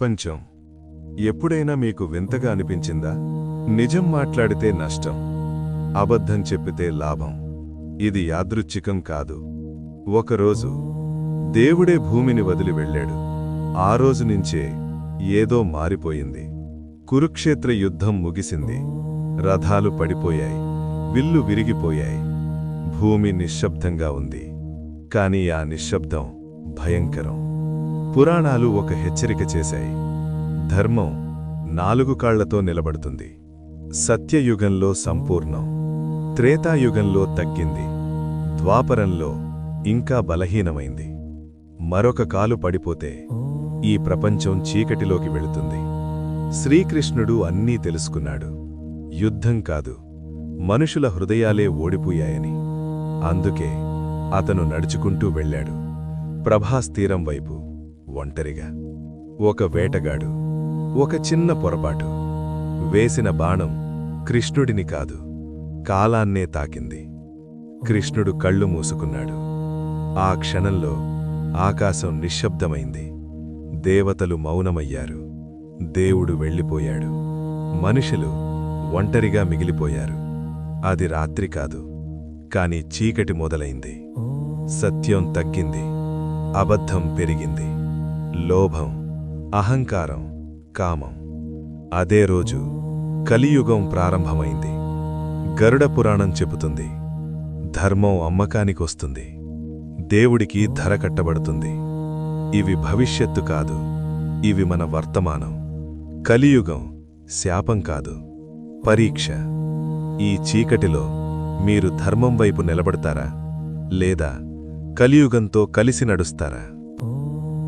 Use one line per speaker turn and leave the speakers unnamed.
ప్రపంచం. ఎప్పుడైనా మీకు వింతగా అనిపించిందా? నిజం మాట్లాడితే నష్టం. అబద్ధం చెప్పితే లాభం. ఇది యాదృచ్ఛికం కాదు. ఒకరోజు దేవుడే భూమిని వదిలి వెళ్ళాడు. ఆ రోజు నుంచే ఏదో మారిపోయింది. కురుక్షేత్ర యుద్ధం ముగిసింది. రథాలు పడిపోయాయి. విల్లు విరిగిపోయాయి. భూమి నిశ్శబ్దంగా ఉంది. కాని ఆ నిశ్శబ్దం భయంకరం. పురాణాలు ఒక హెచ్చరిక చేశాయి. ధర్మం నాలుగు కాళ్ళతో నిలబడుతుంది. సత్యయుగంలో సంపూర్ణం త్రేతాయుగంలో తగ్గింది ద్వాపరంలో ఇంకా బలహీనమైంది. మరొక కాలు పడిపోతే ఈ ప్రపంచం చీకటిలోకి వెళుతుంది. శ్రీకృష్ణుడు అన్నీ తెలుసుకున్నాడు. యుద్ధం కాదు మనుషుల హృదయాలే ఓడిపోయాయని. అందుకే అతను నడుచుకుంటూ వెళ్ళాడు. ప్రభాస్తీరం వైపు. ఒంటరిగా. ఒక వేటగాడు ఒక చిన్న పొరపాటు. వేసిన బాణం కృష్ణుడిని కాదు కాలాన్నే తాకింది. కృష్ణుడు కళ్ళు మూసుకున్నాడు. ఆ క్షణంలో ఆకాశం నిశ్శబ్దమైంది. దేవతలు మౌనమయ్యారు. దేవుడు వెళ్ళిపోయాడు. మనుషులు ఒంటరిగా మిగిలిపోయారు. అది రాత్రి కాదు కాని చీకటి మొదలైంది. సత్యం తగ్గింది. అబద్ధం పెరిగింది. లోభం అహంకారం కామం. అదే రోజు కలియుగం ప్రారంభమైంది. గరుడ పురాణం చెబుతుంది ధర్మం అమ్మకానికొస్తుంది దేవుడికి ధర కట్టబడుతుంది. ఇవి భవిష్యత్తు కాదు ఇవి మన వర్తమానం. కలియుగం శాపం కాదు పరీక్ష. ఈ చీకటిలో మీరు ధర్మం వైపు నిలబడతారా? లేదా కలియుగంతో కలిసి నడుస్తారా?